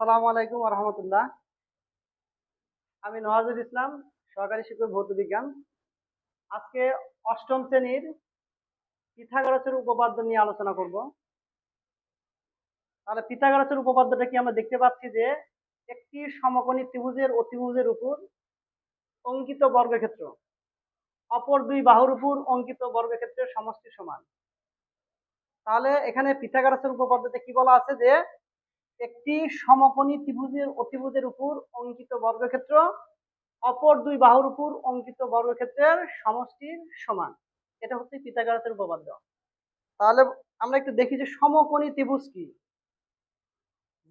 আসসালামু আলাইকুম রহমতুল্লাহ। আমি নওয়াজুল ইসলাম, সহকারী শিক্ষক ভৌত বিজ্ঞান। আজকে অষ্টম শ্রেণির পিথাগোরাসের উপপাদ্য নিয়ে আলোচনা করব। তাহলে পিথাগোরাসের উপপাদ্যটা কি আমরা দেখতে পাচ্ছি যে একটি সমকোণী ত্রিভুজের অতিভুজের উপর অঙ্কিত বর্গক্ষেত্র, অপর দুই বাহুর উপর অঙ্কিত বর্গক্ষেত্রের সমষ্টি সমান। তাহলে এখানে পিথাগোরাসের উপপাদ্যতে কি বলা আছে যে একটি সমকোণী ত্রিভুজের অতিভুজের উপর অঙ্কিত বর্গক্ষেত্র, অপর দুই বাহুর উপর অঙ্কিত বর্গক্ষেত্রের সমষ্টির সমান। এটা হচ্ছে পিথাগোরাসের উপপাদ্য। তাহলে আমরা একটু দেখি যে সমকোণী ত্রিভুজ কি।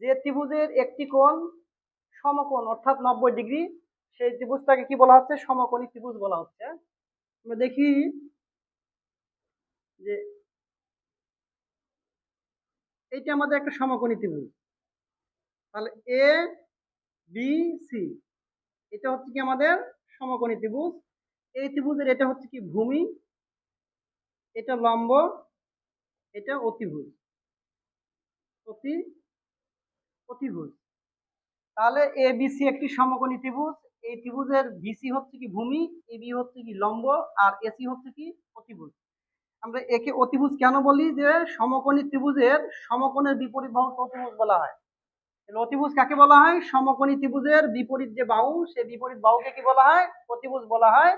যে ত্রিভুজের একটি কোণ সমকোণ, অর্থাৎ নব্বই ডিগ্রি, সেই ত্রিভুজটাকে কি বলা হচ্ছে? সমকোণী ত্রিভুজ বলা হচ্ছে। আমরা দেখি যে এইটা আমাদের একটা সমকোণী ত্রিভুজ। তাহলে এ বি সি এটা হচ্ছে কি আমাদের সমকোণী ত্রিভুজ। এই ত্রিভুজের এটা হচ্ছে কি ভূমি, এটা লম্ব, এটা অতিভুজ। অতি, অতিভুজ। তাহলে এ বিসি একটি সমকোণী ত্রিভুজ। এই ত্রিভুজের বিসি হচ্ছে কি ভূমি এ বি হচ্ছে কি লম্ব, আর এসি হচ্ছে কি অতিভুজ। আমরা একে অতিভুজ কেন বলি? যে সমকোণী ত্রিভুজের সমকোণের বিপরীত বাহু অতিভুজ বলা হয়। অতিভুজ কাকে বলা হয়? সমকোণী ত্রিভুজের বিপরীত যে বাহু, সেই বিপরীত বাহুকে কি বলা হয়? অতিভুজ বলা হয়।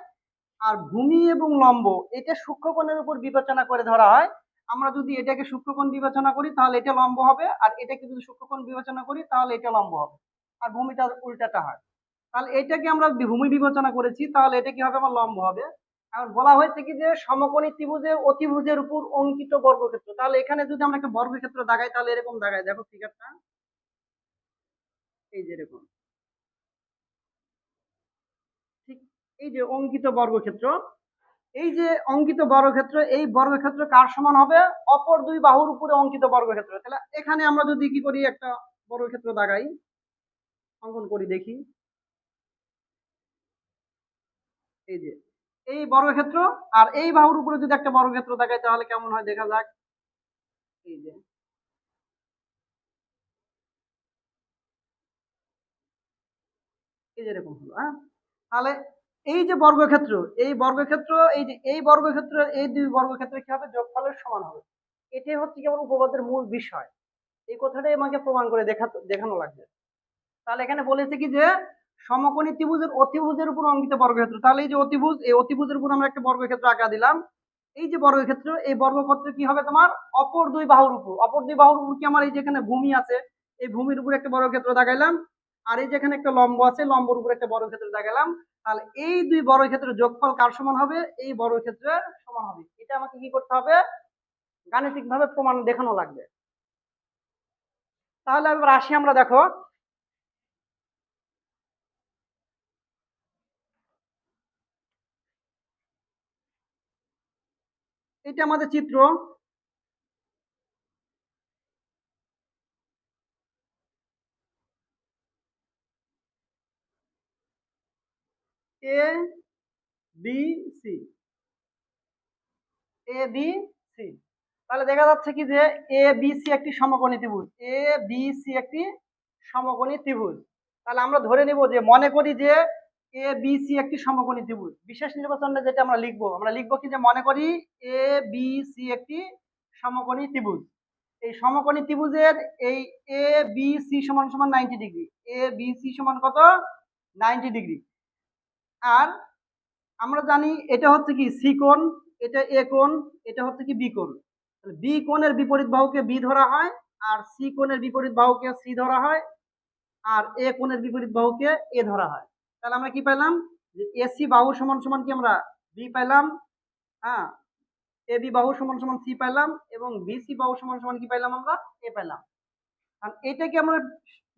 আর ভূমি এবং লম্ব, এটা সূক্ষ্মকোণের উপর বিবেচনা করে ধরা হয়। আমরা যদি এটাকে সূক্ষ্মকোণ বিবেচনা করি, তাহলে এটা লম্ব হবে। আর এটাকে যদি সূক্ষ্মকোণ বিবেচনা করি, তাহলে এটা লম্ব হবে। আর ভূমিটা উল্টাটা হয়। তাহলে এটাকে আমরা ভূমি বিবেচনা করেছি, তাহলে এটা কি হবে? আমার লম্ব হবে। এখন বলা হয়েছে কি যে সমকোণী ত্রিভুজের অতিভুজের উপর অঙ্কিত বর্গক্ষেত্র। তাহলে এখানে যদি আমরা একটা বর্গক্ষেত্র দাগাই তাহলে এরকম দাগাই দেখো ফিগারটা এই যে এরকম। ঠিক এই যে অঙ্কিত বর্গক্ষেত্র, এই যে অঙ্কিত বর্গক্ষেত্র, এই বর্গক্ষেত্র কার সমান হবে? অপর দুই বাহুর উপরে অঙ্কিত বর্গক্ষেত্র। তাহলে এখানে আমরা যদি কি করি, একটা বর্গক্ষেত্র দাগাই, অঙ্কন করি দেখি। এই যে, এই বর্গক্ষেত্র আর এই বাহুর উপরে যদি একটা বর্গক্ষেত্র দেখায় তাহলে কেমন হয়? দেখা যাক। এই যে এই যে এরকম হলো হ্যাঁ? তাহলে এই যে বর্গক্ষেত্র, এই বর্গক্ষেত্র, এই যে, এই বর্গক্ষেত্র, এই দুই বর্গক্ষেত্রে কি হবে? যোগফলের সমান হবে। এটাই হচ্ছে কেবল উপপাদ্যের মূল বিষয়। এই কথাটাই আমাকে প্রমাণ করে দেখা, দেখানো লাগবে। তাহলে এখানে বলেছে কি যে, সমকোণী ত্রিভুজের অতিভুজের উপর অঙ্কিত বর্গক্ষেত্র। তাহলে এই যে অতিভুজ, এই অতিভুজের উপর আমরা একটা বর্গক্ষেত্র আঁকা দিলাম। এই যে বর্গক্ষেত্র, এই বর্গক্ষেত্র কি হবে তোমার? অপর দুই বাহুর উপর। অপর দুই বাহুর উপর কি আমার এই যেখানে ভূমি আছে, এই ভূমির উপর একটা বর্গক্ষেত্র দেখাইলাম। আর এই যেখানে একটা লম্ব আছে, লম্বর উপর একটা বর্গক্ষেত্র দেখালাম, তাহলে এই দুই বর্গক্ষেত্রের যোগফল কার সমান হবে? এই বর্গক্ষেত্রের সমান হবে। এটা আমাকে কি করতে হবে? গাণিতিক ভাবে প্রমাণ দেখানো লাগবে। তাহলে এবার আসি আমরা, দেখো। এটা আমাদের চিত্র। A B C A B C তাহলে দেখা যাচ্ছে কি যে এ বি সি একটি সমকোণী ত্রিভুজ। এ বি সি একটি সমকোণী ত্রিভুজ। তাহলে আমরা ধরে নিব যে মনে করি যে এ বি সি একটি সমকোণী ত্রিভুজ। বিশেষ নির্বাচনে যেটা আমরা লিখব আমরা লিখব কি যে মনে করি এ বি সি একটি সমকোণী ত্রিভুজ। এই সমকোণী ত্রিভুজের এই এ বি সি সমান সমান ninety degree A B C সমান কত? নাইনটি ডিগ্রি আর আমরা জানি এটা হচ্ছে কি সি কোণ, এটা এ কোণ, এটা হচ্ছে কি বি কোণ। বি কোণের বিপরীত বাহুকে বি ধরা হয় আর সি কোণের বিপরীত বাহুকে সি ধরা হয় আর এ কোণের বিপরীত বাহুকে এ ধরা হয়। তাহলে আমরা কি পেলাম যে এসি বাহু সমান সমান কি আমরা বি পাইলাম? হ্যাঁ এ বি বাহু সমান সমান সি পাইলাম এবং বিসি বাহু সমান সমান কি পাইলাম আমরা? এ পাইলাম। আর এটাকে আমরা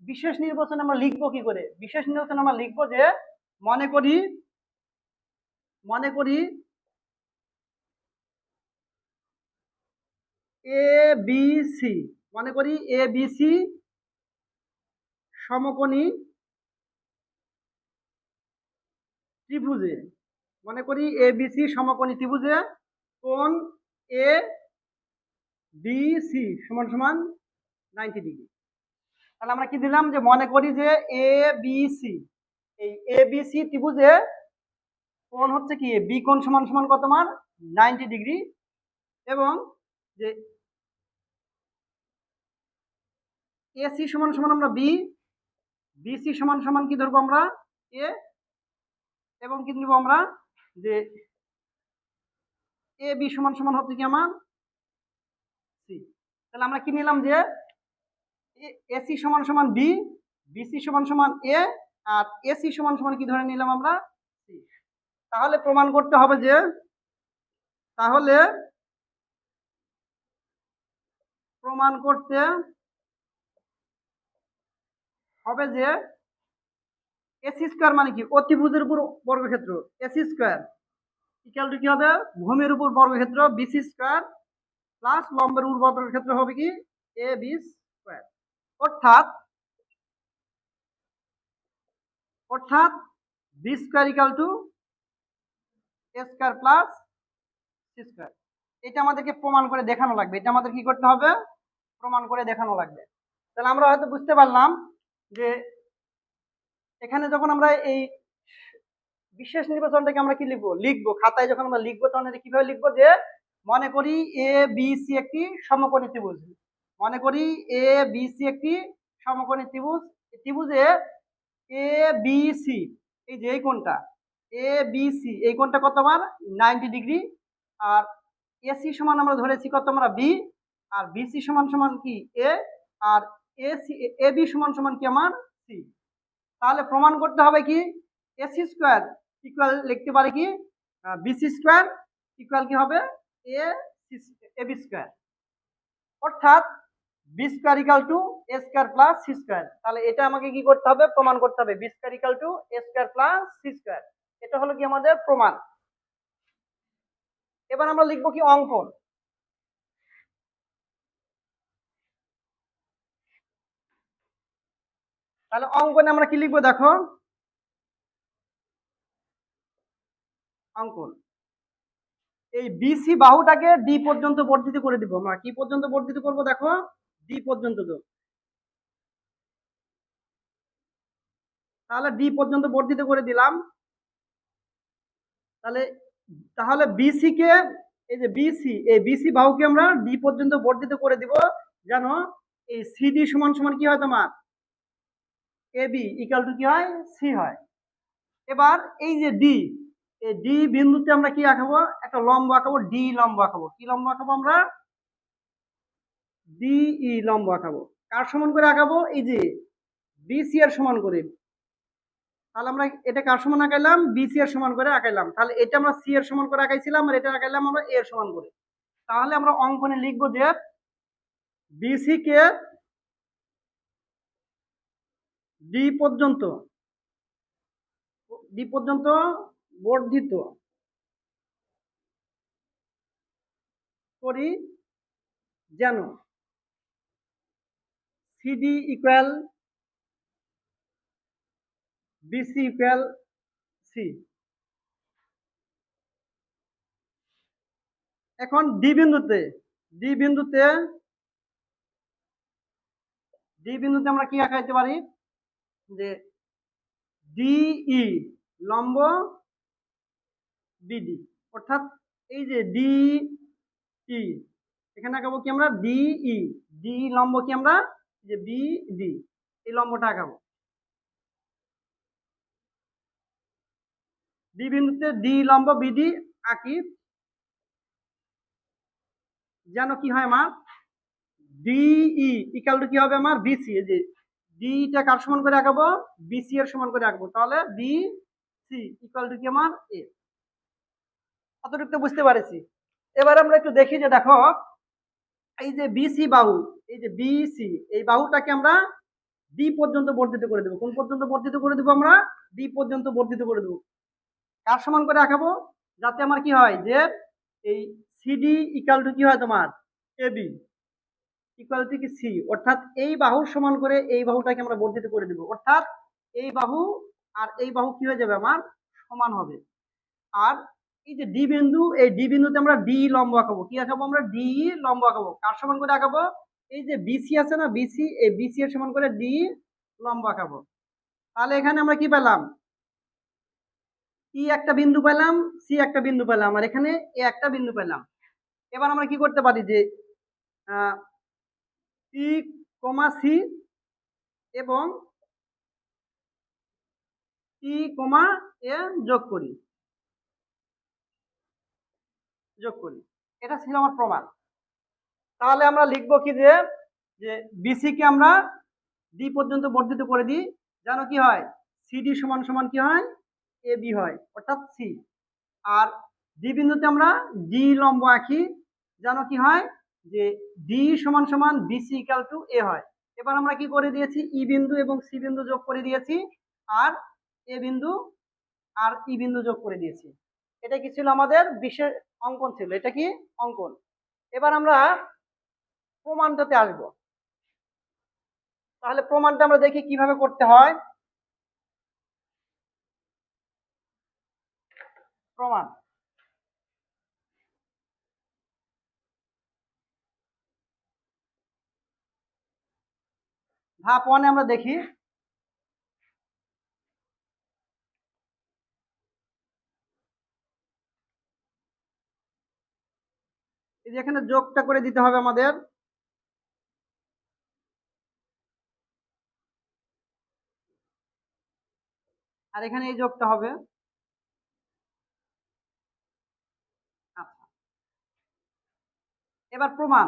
বিশেষ নির্বাচনে আমরা লিখব কি করে? বিশেষ নির্বাচনে আমরা লিখব যে মনে করি মনে করি এ বি সি মনে করি এ বি সি সমকোণী ত্রিভুজে। মনে করি এ বি সি সমকোণী ত্রিভুজে কোণ এ বি সি সমান সমান নাইনটি ডিগ্রি তাহলে আমরা কি দিলাম যে মনে করি যে এ বি সি এই এ বি সি ত্রিভুজে কোণ হচ্ছে কি? বি কোণ সমান সমান কত মান? Ninety degree. এবং যে এসি সমান সমান আমরা বি বিসি সমান সমান কি ধরবো আমরা? এ এবং কি নিব আমরা? যে এ বি সমান সমান হচ্ছে কি আমার? সি তাহলে আমরা কি নিলাম যে এসি সমান সমান বি বিসি সমান সমান এ আর এসি সমান সমান কি ধরে নিলাম আমরা? তাহলে প্রমাণ করতে হবে যে, তাহলে প্রমাণ করতে হবে যে এসি স্কোয়ার মানে কি? অতিভুজের উপর বর্গক্ষেত্র। এসি স্কোয়ার ইকাল টু কি হবে? ভূমির উপর বর্গক্ষেত্র বিসি স্কোয়ার প্লাস লম্বের উপর বর্গক্ষেত্র হবে কি? এ বি স্কোয়ার অর্থাৎ অর্থাৎ B square equal to A square plus C square এটা আমাদেরকে প্রমাণ করে দেখানো লাগবে। এটা আমাদের কি করতে হবে? প্রমাণ করে দেখানো লাগবে। তাহলে আমরা হয়তো বুঝতে পারলাম যে এখানে যখন আমরা এই বিশেষ নির্বাচনটাকে আমরা কি লিখব? লিখব। খাতায় যখন আমরা লিখব, তখন এটা কীভাবে লিখব যে মনে করি এ বি সি একটি সমকোণী ত্রিভুজ। মনে করি এ বি সি একটি সমকোণী ত্রিভুজ। ত্রিভুজে এ বি সি এই যে এই কোণটা এ বি সি এই কোণটা কত আমার নাইনটি ডিগ্রি আর এসি সমান আমরা ধরেছি কত আমরা? বি আর বিসি সমান সমান কি? এ আর এ সি এ বি সমান সমান কি আমার? সি তাহলে প্রমাণ করতে হবে কি? এসি স্কোয়ার ইকুয়াল লিখতে পারে কি? বিসি স্কোয়ার ইকুয়াল কি হবে? A C A B square অর্থাৎ B square equal to A square plus C square তাহলে এটা আমাকে কি করতে হবে? প্রমাণ করতে হবে। B square equal to A square plus C square এটা হলো কি আমাদের প্রমাণ। এবার আমরা লিখব কি অঙ্কন। তাহলে অঙ্কনে আমরা কি লিখব দেখো? অঙ্কন। এই বিসি বাহুটাকে ডি পর্যন্ত বর্ধিত করে দিব। আমরা কি পর্যন্ত বর্ধিত করব দেখো? ডি পর্যন্ত তো। তাহলে ডি পর্যন্ত বর্ধিত করে দিলাম। তাহলে তাহলে বিসি কে, এই যে বিসি এই বিসি বাহুকে আমরা ডি পর্যন্ত বর্ধিত করে দিব। যেন এই সিডি সমান সমান কি হয় তোমার? এ বি ইকাল টু কি হয়? সি হয়। এবার এই যে ডি এই ডি বিন্দুতে আমরা কি আঁকাবো? একটা লম্ব আঁকাবো ডি লম্ব আঁকাবো। কি লম্ব আঁকাবো আমরা? ডি ই লম্ব আঁকাবো। কার সমান করে আঁকাবো? এই যে বিসি এর সমান করে। তাহলে আমরা এটা কার সমান আঁকাইলাম? বিসি এর সমান করে আঁকাইলাম। তাহলে এটা আমরা সি এর সমান করে আঁকাইছিলাম আর এটা আঁকাইলাম আমরা এর সমান করে। তাহলে আমরা অঙ্কনে লিখব যে বিসি কে ডি পর্যন্ত ডি পর্যন্ত বর্ধিত করি যেন CD equal BC equal C এখন ডি বিন্দুতে ডি বিন্দুতে ডি বিন্দুতে আমরা কি আঁকাইতে পারি? যে ডিই লম্ব বিডি অর্থাৎ এই যে ডিই এখানে আঁকাবো কি আমরা? ডিই ডি লম্ব কি আমরা? যে বিডি এই লম্বটা আঁকাবো ডি বিন্দুতে ডি লম্ব বিডি আঁকি। যেন কি হয় আমার? ডিই ইকাল টু কি হবে আমার? বিসি যে ডিটা কার সমান করে আঁকাবো বিসি এর সমান করে আঁকবো তাহলে বি সি ইকাল টু কি আমার? এ অতটুকু বুঝতে পারছি। এবার আমরা একটু দেখি যে দেখো এই যে বিসি বাহু, এই যে বিসি এই বাহুটাকে আমরা ডি পর্যন্ত বর্ধিত করে দেবো। কোন পর্যন্ত বর্ধিত করে দেবো আমরা? ডি পর্যন্ত বর্ধিত করে দেবো। কার সমান করে আঁকাবো? যাতে আমার কি হয় যে এই সিডি ইকাল টু কি হয় তোমার? এবি ইকুয়াল টু কি সি অর্থাৎ এই বাহুর সমান করে এই বাহুটাকে আমরা বর্ধিত করে দেবো। অর্থাৎ এই বাহু আর এই বাহু কি হয়ে যাবে আমার? সমান হবে। আর এই যে ডি বিন্দু, এই ডি বিন্দুতে আমরা ডি লম্ব আঁকাবো। কি আঁকাবো আমরা? ডি লম্ব আঁকাবো। কার সমান করে আঁকাবো? এই যে বিসি আছে না, বিসি, এই বিসি এর সমান করে ডি লম্ব আঁকাবো। তাহলে এখানে আমরা কি পেলাম? ই একটা বিন্দু পেলাম, সি একটা বিন্দু পেলাম, আর এখানে এ একটা বিন্দু পেলাম। এবার আমরা কি করতে পারি যে ই কমা সি এবং ই কমা এ যোগ করি। যোগ করি। এটা ছিল আমার প্রমাণ। তাহলে আমরা লিখব কি যে যে বিসি কে আমরা ডি পর্যন্ত বর্ধিত করে দিই, যেন কি হয়? সিডি সমান সমান কি হয়? এ বি হয়, অর্থাৎ সি আর ডি বিন্দুতে আমরা ডি লম্ব আঁকি, যেন কি হয়? যে ডি সমান সমান বিসি ইকাল টু এ হয়। এবার আমরা কি করে দিয়েছি? ই বিন্দু এবং সি বিন্দু যোগ করে দিয়েছি, আর এ বিন্দু আর ই বিন্দু যোগ করে দিয়েছি। এটা কি ছিল আমাদের বিশেষ অঙ্কন ছিল। এটা কি? অঙ্কন। এবার আমরা প্রমাণটাতে আসব। তাহলে প্রমাণটা আমরা দেখি কীভাবে করতে হয়। প্রমাণ। ধাপ ওয়ানে আমরা দেখি এখানে যোগটা করে দিতে হবে আমাদের। আর এখানে এই যোগটা হবে। আচ্ছা। এবার প্রমাণ।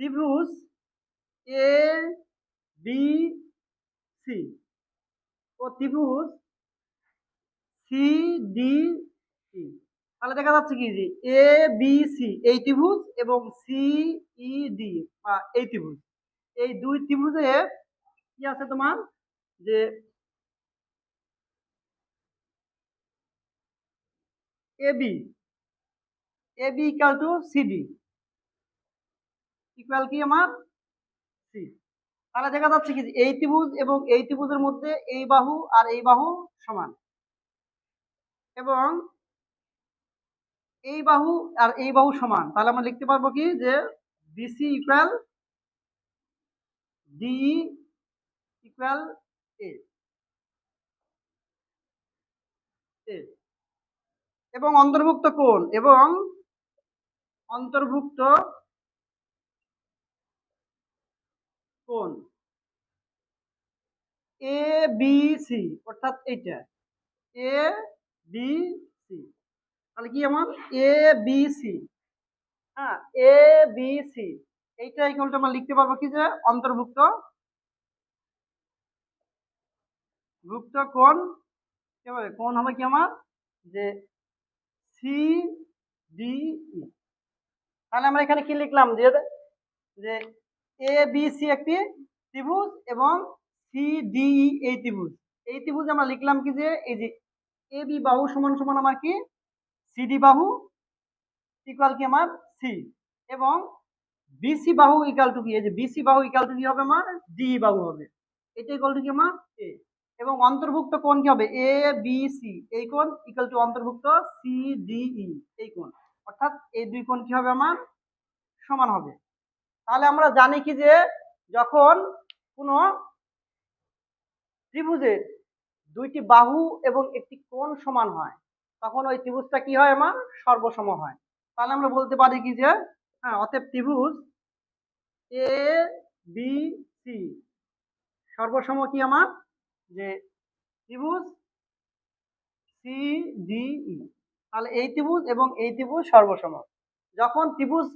ত্রিভুজ এ বি সি ও ত্রিভুজ সি ডি ই তাহলে দেখা যাচ্ছে কি যে এ বি সি এই ত্রিভুজ এবং সি ই ডি বা এই ত্রিভুজ। এই দুই ত্রিভুজে কি আছে তোমার? যে AB AB equal to C CD equal কি আমার? সি তাহলে দেখা যাচ্ছে কি এই ত্রিভুজ এবং এই ত্রিভুজের মধ্যে এই বাহু আর এই বাহু সমান। এবং এই বাহু আর এই বাহু সমান। তাহলে আমরা লিখতে পারব কি? যে BC equal DE equal A এবং অন্তর্ভুক্ত কোণ এবং অন্তর্ভুক্ত কোণ। এ বি সি অর্থাৎ এইটা। এ বি সি তাহলে কি আমার এ বি সি হ্যাঁ এ বি সি এইটা ইকুয়ালটা আমরা লিখতে পারব কি যে অন্তর্ভুক্ত? ভুক্ত কোন কি হবে কোণ হবে কি আমার? যে সি ডি ই তাহলে আমরা এখানে কি লিখলাম? যে যে এ বি সি একটি ত্রিভুজ এবং সি ডি ই এই ত্রিভুজ। এই ত্রিভুজ আমরা লিখলাম কি যে, এই যে এ বি বাহু সমান সমান আমার কি? সিডি বাহু ইকুয়াল কি আমার সি এবং বিসি বাহু ইকাল টু কি? এই যে বিসি বাহু ইকাল টু কি হবে আমার? ডি বাহু হবে। এটা ইকাল টু কি আমার? এ এবং অন্তর্ভুক্ত কোণ কি হবে? এ বি সি এই কোণ ইকাল টু অন্তর্ভুক্ত সি ডি ই এই কোণ। অর্থাৎ এই দুই কোণ কি হবে আমার? সমান হবে। তাহলে আমরা জানি কি যে যখন কোনো ত্রিভুজের দুইটি বাহু এবং একটি কোণ সমান হয় তখন ওই ত্রিভুজটা কি হয় আমার? সর্বসম হয়। তাহলে আমরা বলতে পারি কি যে হ্যাঁ অতএব ত্রিভুজ এ বি সি সর্বসম কি আমার? যে ত্রিভুজ সি ডি ই তাহলে এই ত্রিভুজ এবং এই ত্রিভুজ সর্বসম। যখন ত্রিভুজ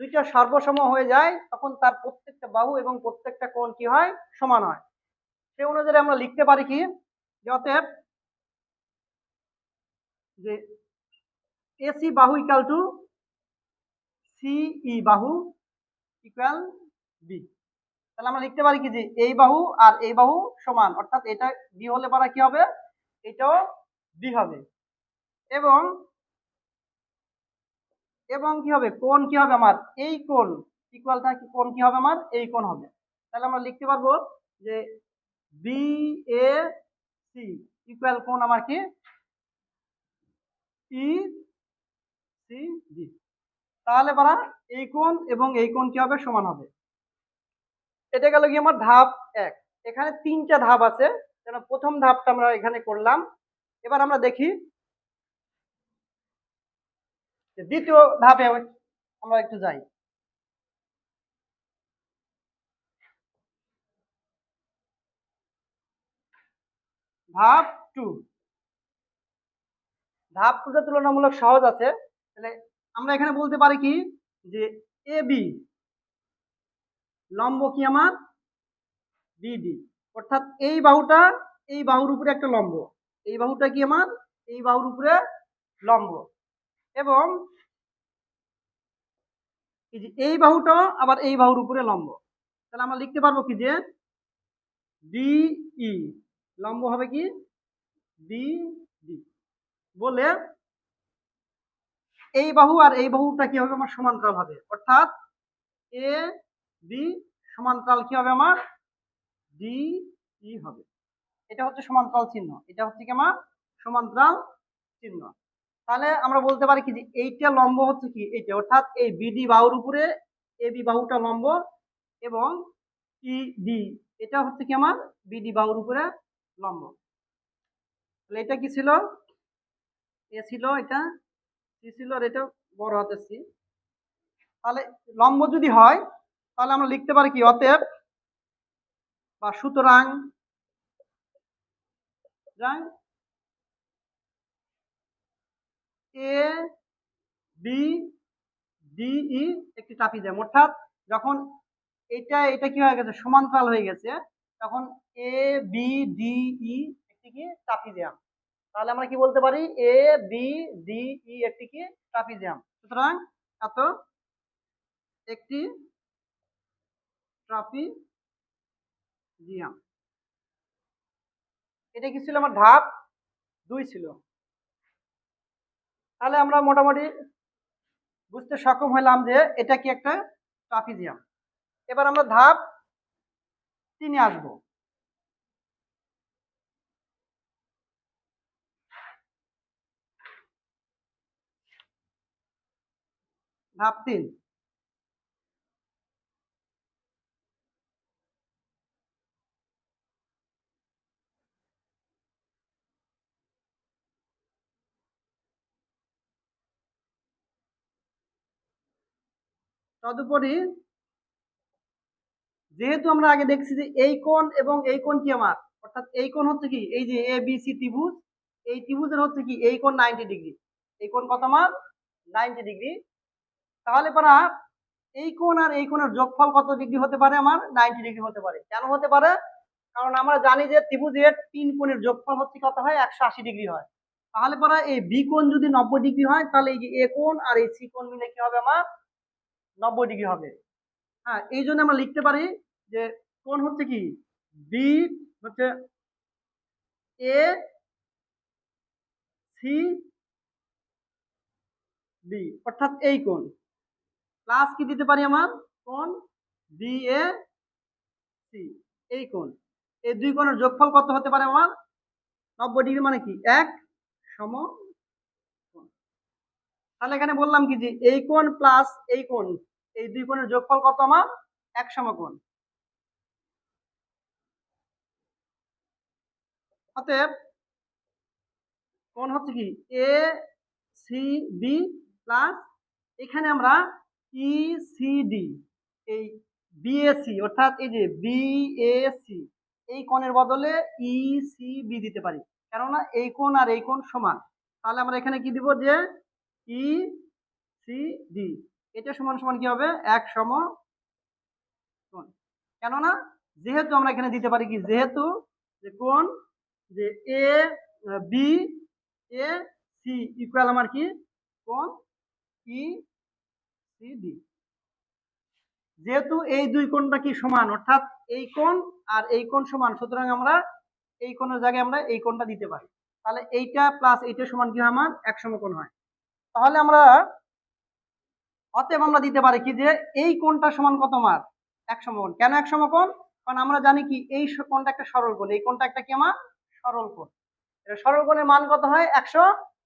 দুইটা সর্বসম হয়ে যায়, তখন তার প্রত্যেকটা বাহু এবং প্রত্যেকটা কোণ কি হয়? সমান হয়। সে অনুযায়ী আমরা লিখতে পারি কি? যে অতএব যে এসি বাহু ইকাল টু সিই বাহু ইকুয়াল বি তাহলে আমরা লিখতে পারি কি যে এই বাহু আর এই বাহু সমান, অর্থাৎ এটা বি হলে পারা কি হবে? এটাও বি হবে। এবং এবং কি হবে? কোন কি হবে আমার? এই কোন ইকুয়াল থাকে কোণ কি হবে আমার? এই কোন হবে। তাহলে আমরা লিখতে পারব যে বি এ সি ইকুয়াল কোন আমার কি? ই, সি ডি তাহলে পারা এই কোণ এবং এই কোণ কি হবে? সমান হবে। এটা গেল কি আমার ধাপ এক। এখানে তিনটা ধাপ আছে। যেন প্রথম ধাপটা আমরা এখানে করলাম। এবার আমরা দেখি দ্বিতীয় ধাপে আমরা একটু যাই। ধাপ টু। ধাপ টুটা তুলনামূলক সহজ আছে। তাহলে আমরা এখানে বলতে পারি কি? যে এ, বি লম্ব কি আমার? বিডি অর্থাৎ এই বাহুটা এই বাহুর উপরে একটা লম্ব। এই বাহুটা কি আমার? এই বাহুর উপরে লম্ব। এবং এই যে এই বাহুটা আবার এই বাহুর উপরে লম্ব। তাহলে আমরা লিখতে পারব কি যে ডিই লম্ব হবে কি? ডি বলে, এই বাহু আর এই বাহুটা কি হবে আমার সমান্তরাল হবে? অর্থাৎ, এ, বি সমান্তরাল কি হবে আমার? ডি, ই হবে। এটা হচ্ছে সমান্তরাল চিহ্ন। এটা হচ্ছে কি আমার? সমান্তরাল চিহ্ন। তাহলে আমরা বলতে পারি কি যে এইটা লম্ব হচ্ছে কি? এইটা। অর্থাৎ এই বিডি বাহুর উপরে এ, বি বাহুটা লম্ব এবং ই, ডি। এটা হচ্ছে কি আমার? বিডি বাহুর উপরে লম্ব। তাহলে এটা কি ছিল? এ ছিল এটা, সি ছিল আর এটা বড় হাতে সি। তাহলে লম্ব যদি হয়, তাহলে আমরা লিখতে পারি কি অতএব বা সুতরাং এ, বি, ডি, ই একটি ট্রাপিজিয়াম অর্থাৎ যখন এটা এটা কি হয়ে গেছে? সমান্তরাল হয়ে গেছে। তখন এ, বি, ডি, ই একটি কি ট্রাপিজিয়াম তাহলে আমরা কি বলতে পারি? এ বি ডি ই একটি কি? ট্রাপিজিয়াম। সুতরাং এত একটি ট্রাপিজিয়াম। এটা কি ছিল আমার ধাপ? দুই ছিল। তাহলে আমরা মোটামুটি বুঝতে সক্ষম হলাম যে এটা কি একটা ট্রাপিজিয়াম। এবার আমরা ধাপ তিনে আসব। ধাপ তিন তদুপরি যেহেতু আমরা আগে দেখছি যে এই কোণ এবং এই কোণ কি আমার? অর্থাৎ এই কোণ হচ্ছে কি? এই যে এ বি সি ত্রিভুজ, এই ত্রিভুজের হচ্ছে কি? এই কোণ নাইনটি ডিগ্রি এই কোণ কত আমার? নাইনটি ডিগ্রি তাহলে পারা এই কোণ আর এই কোণের যোগফল কত ডিগ্রি হতে পারে আমার? নাইনটি ডিগ্রি হতে পারে। কেন হতে পারে? কারণ আমরা জানি যে ত্রিভুজের তিন কোণের যোগফল হচ্ছে কত হয়? একশো আশি ডিগ্রি হয়। তাহলে পরা এই বি কোণ যদি নব্বই ডিগ্রি হয়, তাহলে এই যে এ কোণ আর এই সি কোণ মিলে কি হবে আমার? নব্বই ডিগ্রি হবে। হ্যাঁ এই জন্য আমরা লিখতে পারি যে কোণ হচ্ছে কি? বি হচ্ছে এ সি বি অর্থাৎ এই কোণ। প্লাস কি দিতে পারি আমার? কোন বি এ সি এই কোণ। এই দুই কোণের যোগফল কত হতে পারে আমার? নব্বই ডিগ্রি মানে কি? এক সম। তাহলে এখানে বললাম কি যে এই কোণ প্লাস এই কোণ, এই দুই কোণের যোগফল কত আমার? এক সমকোণ অতএব কোণ হচ্ছে কি? এ সি বি প্লাস এখানে আমরা ই সি ডি এই বিএসি অর্থাৎ এই যে বিএসি এই কোণের বদলে ইসিবি দিতে পারি। কেননা এই কোণ আর এই কোণ সমান। তাহলে আমরা এখানে কি দিব যে ই সি ডি এটা সমান সমান কি হবে? এক সম কোণ। কেননা যেহেতু আমরা এখানে দিতে পারি কি? যেহেতু যে কোণ, যে A B A C equal আমার কি? কোণ ই ডি যেহেতু এই দুই কোণটা কি সমান? অর্থাৎ এই কোণ আর এই কোণ সমান। সুতরাং আমরা এই কোণের জায়গায় আমরা এই কোণটা দিতে পারি। তাহলে এইটা প্লাস এইটা সমান কি আমার? এক সমকোণ হয়। তাহলে আমরা অতএব আমরা দিতে পারি কি যে এই কোণটা সমান কত মার এক সমকোণ। কেন এক সমকোণ? কারণ আমরা জানি কি এই কোণটা একটা সরল কোণ। এই কোণটা একটা কি আমার? সরল কোণ। সরল কোণের মান কত হয়? একশো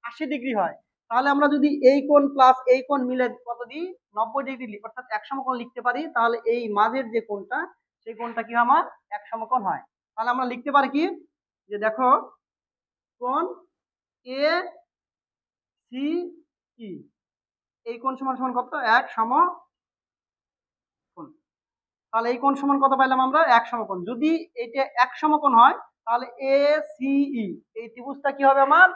আশি ডিগ্রি হয়। তাহলে আমরা যদি এই কোণ প্লাস এই কোণ মিলে কত দিই? নব্বই ডিগ্রি অর্থাৎ এক সমকোণ লিখতে পারি, তাহলে এই মাঝের যে কোণটা, সেই কোণটা কি আমার? এক সমকোণ হয়। তাহলে আমরা লিখতে পারি কি? যে দেখো, কোণ এ সি ই এই কোণ সমান সমান কত? এক সম তাহলে এই কোণ সমান কত পাইলাম আমরা? এক সমকোণ। যদি এটা এক সমকোণ হয়, তাহলে এ সি ই এই ত্রিভুজটা কি হবে আমার?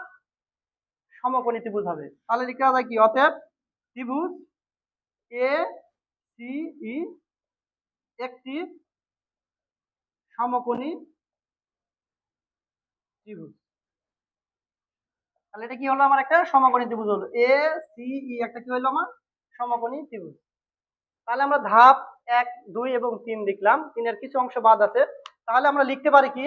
সমকোণী ত্রিভুজ হবে। তাহলে লিখা যায় কি? অতএব ত্রিভুজ এ সি ই একটি সমকোণী ত্রিভুজ। তাহলে এটা কি হলো? আমার একটা সমকোণী ত্রিভুজ হলো। এ সি ই একটা কি হলো আমার? সমকোণী ত্রিভুজ। তাহলে আমরা ধাপ এক, দুই এবং তিন লিখলাম। তিনের কিছু অংশ বাদ আছে। তাহলে আমরা লিখতে পারি কি?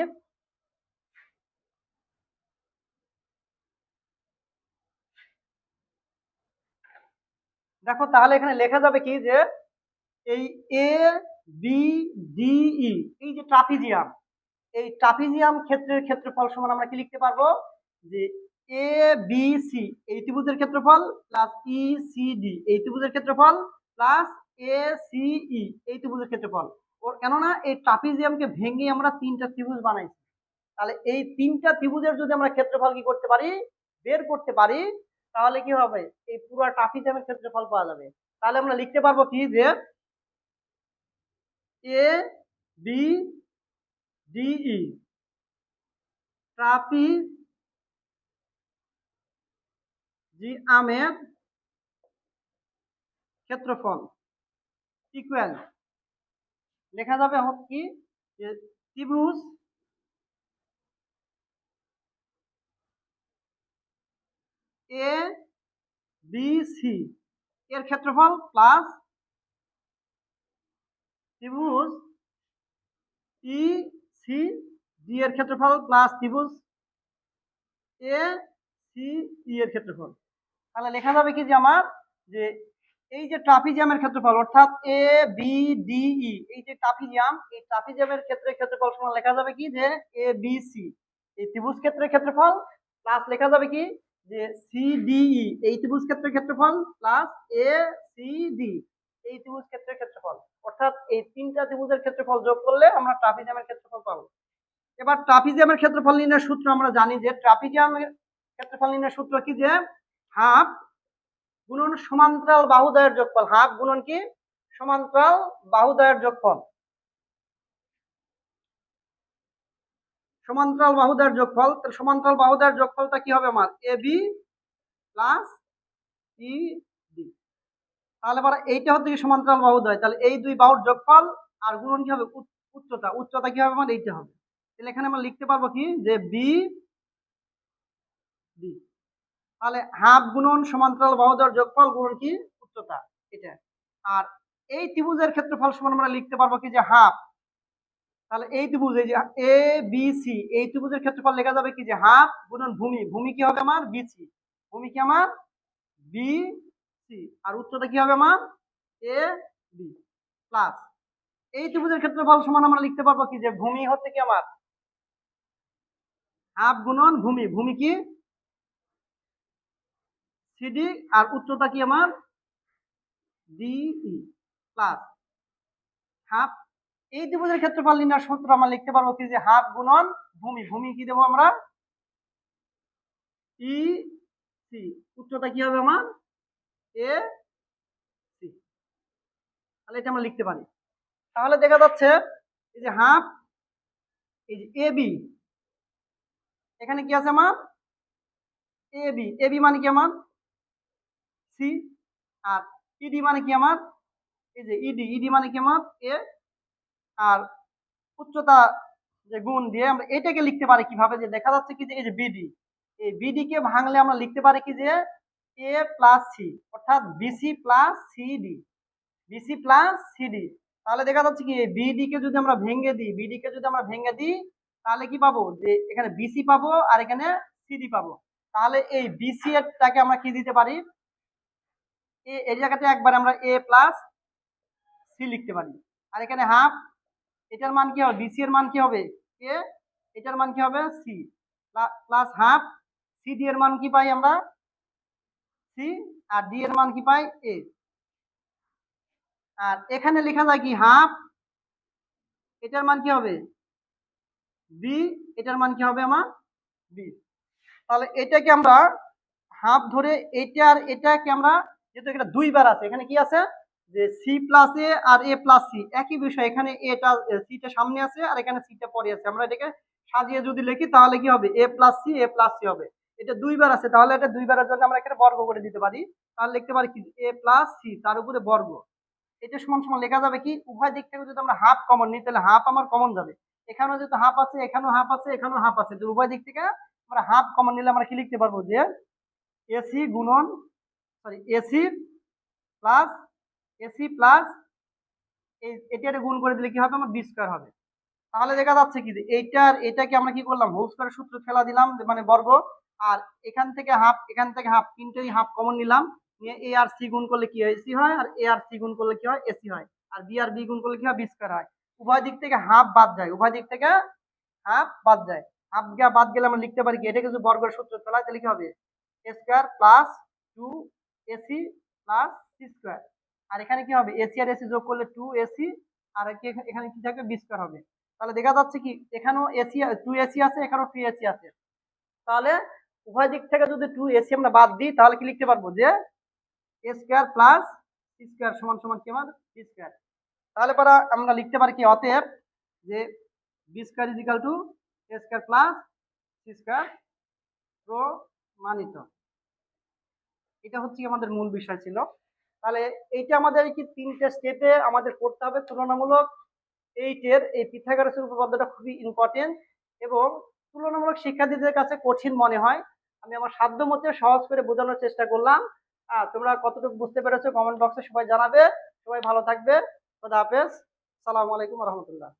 দেখো তাহলে এখানে লেখা যাবে কি যে এই এ বি ডি ই এই যে ট্রাপিজিয়াম, এই ট্রাপিজিয়াম ক্ষেত্রের ক্ষেত্রফল সমান আমরা কি লিখতে পারব? যে এ বি সি এই ত্রিভুজের ক্ষেত্রফল প্লাস ই সি ডি এই ত্রিভুজের ক্ষেত্রফল প্লাস এ সি ই এই ত্রিভুজের ক্ষেত্রফল। ওর কেননা এই ট্রাপিজিয়ামকে ভেঙে আমরা তিনটা ত্রিভুজ বানাইছি। তাহলে এই তিনটা ত্রিভুজের যদি আমরা ক্ষেত্রফল কি করতে পারি? বের করতে পারি তাহলে কি হবে? এই পুরো ট্রাপিজিয়ামের ক্ষেত্রফল পাওয়া যাবে। তাহলে আমরা লিখতে পারব কি যে এ বি ডিই ট্রাপি জি আমের ক্ষেত্রফল ইকুয়াল লেখা যাবে কি? ত্রিভুজ এ বি সি এর ক্ষেত্রফল প্লাস ত্রিভুজ ই সি ডি এর ক্ষেত্রফল প্লাস ত্রিভুজ এ সি ই এর ক্ষেত্রফল। তাহলে লেখা যাবে কি যে আমার যে এই যে ট্রাপিজিয়ামের ক্ষেত্রফল, অর্থাৎ এ বি ডি ই এই যে ট্রাপিজিয়াম, এই ট্রাপিজিয়ামের ক্ষেত্রে ক্ষেত্রফল সমান লেখা যাবে কি যে এ বি সি এই ত্রিভুজ ক্ষেত্রের ক্ষেত্রফল প্লাস লেখা যাবে কি যে সি ডি এই ত্রিভুজ ক্ষেত্রের ক্ষেত্রফল প্লাস এ সি ডি এই ত্রিভুজ ক্ষেত্রের ক্ষেত্রফল। অর্থাৎ এই তিনটা ত্রিভুজের ক্ষেত্রফল যোগ করলে আমরা ট্রাপিজিয়ামের ক্ষেত্রফল পাবো। এবার ট্রাপিজিয়ামের ক্ষেত্রফল নির্ণয়ের সূত্র আমরা জানি যে ট্রাপিজিয়ামের ক্ষেত্রফল নির্ণয়ের সূত্র কি যে? হাফ গুণন সমান্তরাল বাহুদয়ের যোগফল। হাফ গুণন কি? সমান্তরাল বাহুদয়ের যোগফল। সমান্তরাল বাহুদয়ের যোগফল, তাহলে সমান্তরাল বাহুদয়ের যোগফলটা কি হবে আমার? A B plus E D তাহলে এবার এইটা হচ্ছে কি সমান্তরাল বাহুদয় তাহলে এই দুই বাহুর যোগফল আর গুণন কি হবে? উচ্চতা। উচ্চতা কি হবে আমার? এইটা হবে। তাহলে এখানে আমরা লিখতে পারব কি? যে বি বি তাহলে হাফ গুণন সমান্তরাল বাহুদয়ের যোগফল গুণন কি? উচ্চতা। এটা। আর এই ত্রিভুজের ক্ষেত্রফল সমান আমরা লিখতে পারব কি? যে হাফ তাহলে এই ত্রিভুজ, এই যে এ বি সি এই ত্রিভুজের ক্ষেত্রফল লেখা যাবে কি যে হাফ গুণন ভূমি। ভূমি কি হবে আমার? বিসি ভূমি কি আমার? বি সি আর উচ্চতা কি হবে আমার? এ বি প্লাস এই ত্রিভুজের ক্ষেত্রফল সমান আমরা লিখতে পারব কি যে ভূমি হচ্ছে কি আমার? হাফ গুণন ভূমি। ভূমি কি? সিডি আর উচ্চতা কি আমার? ডিই প্লাস হাফ এই ত্রিভুজের ক্ষেত্রফল নির্ণয় সূত্র আমরা লিখতে পারব কি যে হাফ গুণন ভূমি ভূমি কি দেবো আমরা? ই সি উচ্চতা কি হবে আমার? এ সি তাহলে এটা আমরা লিখতে পারি। তাহলে দেখা যাচ্ছে এই যে হাফ, এই যে এ বি এখানে কি আছে আমার? এ বি এ বি মানে কি আমার? সি আর ইডি মানে কি আমার? এই যে ইডি ইডি মানে কি আমার? এ আর উচ্চতা যে গুণ দিয়ে আমরা এটাকে লিখতে পারি কীভাবে? যে দেখা যাচ্ছে কি যে এই যে বিডি এই বিডি কে ভাঙলে আমরা লিখতে পারি কি যে এ প্লাস সি অর্থাৎ BC plus CD BC plus CD তাহলে দেখা যাচ্ছে কি বিডি কে যদি আমরা ভেঙে দিই বিডি কে যদি আমরা ভেঙে দিই, তাহলে কি পাবো? যে এখানে বিসি পাবো আর এখানে সিডি পাবো। তাহলে এই বিসি এরটাকে আমরা কি দিতে পারি? এই জায়গাতে একবার আমরা এ প্লাস সি লিখতে পারি। আর এখানে হাফ এটার মান কি হবে? বিসি এর মান কি হবে? এ এটার মান কি হবে? C plus half C D এর মান কি পাই আমরা? সি আর ডি এর মান কি পাই? এ আর এখানে লেখা যায় কি? হাফ এটার মান কি হবে? বি এটার মান কি হবে আমার? বি তাহলে এটাকে আমরা হাফ ধরে এটা আর এটাকে আমরা, যেহেতু এটা দুইবার আছে, এখানে কি আছে? যে সি প্লাস এ আর এ প্লাস সি একই বিষয়। এখানে এটা সিটা সামনে আছে আর এখানে সিটা পরে আছে। আমরা এটাকে সাজিয়ে যদি লিখি তাহলে কি হবে? A plus C A plus C হবে। এটা দুইবার আছে, তাহলে এটা দুইবারের জন্য আমরা এখানে বর্গ করে দিতে পারি। তাহলে লিখতে পারি কি? এ প্লাস সি তার উপরে বর্গ। এটা সমান সমান লেখা যাবে কি? উভয় দিক থেকে যদি আমরা হাফ কমন নিই, তাহলে হাফ আমার কমন যাবে। এখানেও যেহেতু হাফ আছে, এখানেও হাফ আছে, এখানেও হাফ আছে, তো উভয় দিক থেকে আমরা হাফ কমন নিলে আমরা কি লিখতে পারব? যে এসি গুণন sorry AC plus AC plus এই, এটা গুণ করে দিলে কি হবে? আমার বি স্কোয়ার হবে। তাহলে দেখা যাচ্ছে কি এইটার, এটাকে আমরা কি করলাম? হোল স্কোয়ার সূত্র ফেলা দিলাম মানে বর্গ। আর এখান থেকে হাফ এখান থেকে হাফ তিনটেই হাফ কমন নিলাম। নিয়ে এ আর সি গুণ করলে কি হয়? এসি হয়, আর এ আর সি গুণ করলে কি হয়? এসি হয়। আর বি আর বি গুণ করলে কি হয়? বি স্কোয়ার হয়। উভয় দিক থেকে হাফ বাদ যায়। উভয় দিক থেকে হাফ বাদ যায়। হাফ গিয়া বাদ গেলে আমরা লিখতে পারি কি? এটা যদি বর্গের সূত্র ফেলাই তাহলে কি হবে? A square plus two AC plus C square আর এখানে কি হবে? এসি আর এসি যোগ করলে টু এসি আর এখানে- কি থাকবে? বি স্কোয়ার হবে। তাহলে দেখা যাচ্ছে কি, এখানেও এসি টু এসি আছে, এখানেও টু এসি আছে। তাহলে উভয় দিক থেকে যদি টু এসি আমরা বাদ দিই, তাহলে কি লিখতে পারব? যে এ স্কোয়ার প্লাস স্কোয়ার সমান সমান কি আমার? বি স্কোয়ার তাহলে পরে আমরা লিখতে পারি কি অতএব যে B square is equal to A square plus C square প্রমাণিত। এটা হচ্ছে আমাদের মূল বিষয় ছিল। তাহলে এইটা আমাদের কি তিনটে স্টেপে আমাদের করতে হবে। তুলনামূলক এইটের এই পিথাগোরাসের উপপাদ্যটা খুবই ইম্পর্টেন্ট এবং তুলনামূলক শিক্ষার্থীদের কাছে কঠিন মনে হয়। আমি আমার সাধ্য মতে সহজ করে বোঝানোর চেষ্টা করলাম। আর তোমরা কতটুকু বুঝতে পেরেছ কমেন্ট বক্সে সবাই জানাবে। সবাই ভালো থাকবে। খোদা হাফেজ। সালামু আলাইকুম রহমতুল্লাহ।